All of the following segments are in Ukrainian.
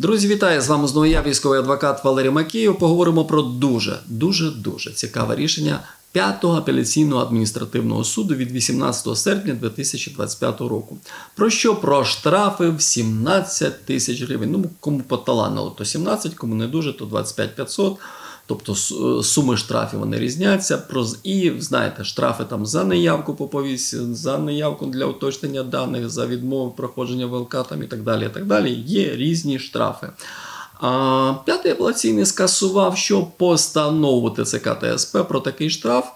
Друзі, вітаю! З вами знову я, військовий адвокат Валерій Макіїв. Поговоримо про дуже, дуже, дуже цікаве рішення 5-го апеляційного адміністративного суду від 18 серпня 2025 року. Про що? Про штрафи в 17 тисяч гривень. Ну, кому поталанило, то 17, кому не дуже, то 25 500. Тобто суми штрафів вони різняться. І знаєте, штрафи там за неявку по повісті, за неявку для уточнення даних, за відмову проходження ВЛК там і так далі. І так далі. Є різні штрафи. А п'ятий апеляційний скасував, що постанову ТЦК та СП про такий штраф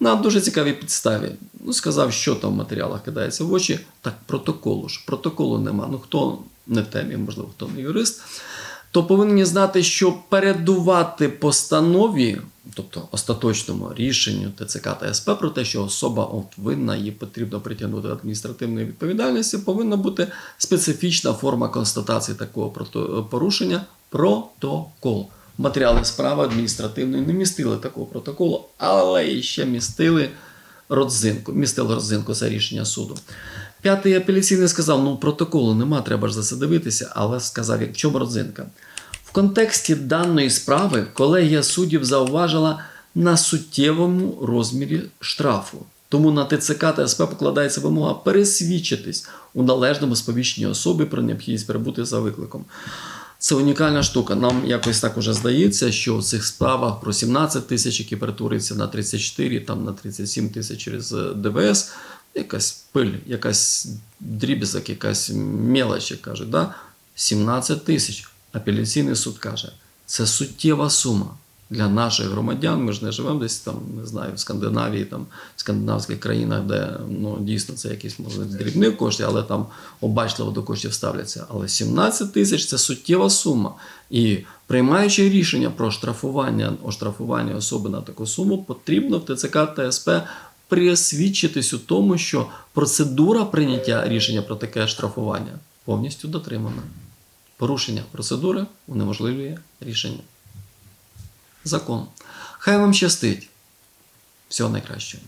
на дуже цікавій підставі. Ну, сказав, що там в матеріалах кидається в очі. Так, протоколу ж. Протоколу нема. Ну хто не в темі, можливо, хто не юрист то повинні знати, що передувати постанові, тобто остаточному рішенню ТЦК та СП про те, що особа от винна, її потрібно притягнути до адміністративної відповідальності, повинна бути специфічна форма констатації такого порушення протокол. Матеріали справи адміністративної не містили такого протоколу, але ще містили родзинку. Містили родзинку за рішення суду. П'ятий апеляційний сказав: ну протоколу нема, треба ж за це дивитися, але сказав, в чому родзинка. В контексті даної справи колегія суддів зауважила на суттєвому розмірі штрафу. Тому на ТЦК та СП покладається вимога пересвідчитись у належному сповіщенні особи про необхідність перебути за викликом. Це унікальна штука. Нам якось так уже здається, що в цих справах про 17 тисяч, які перетворюються на 34, там на 37 тисяч через е, ДВС, якась пиль, якась дрібізок, якась мелоч, як кажуть. Да? 17 тисяч. Апеляційний суд каже, це суттєва сума для наших громадян. Ми ж не живемо десь там, не знаю, в Скандинавії, там, в скандинавських країнах, де ну, дійсно це якісь може дрібні кошти, але там обачливо до коштів ставляться. Але 17 тисяч це суттєва сума. І приймаючи рішення про штрафування, оштрафування особи на таку суму, потрібно в ТЦК та Присвідчитись у тому, що процедура прийняття рішення про таке штрафування повністю дотримана. Порушення процедури унеможливлює рішення. Закон. Хай вам щастить. Всього найкращого.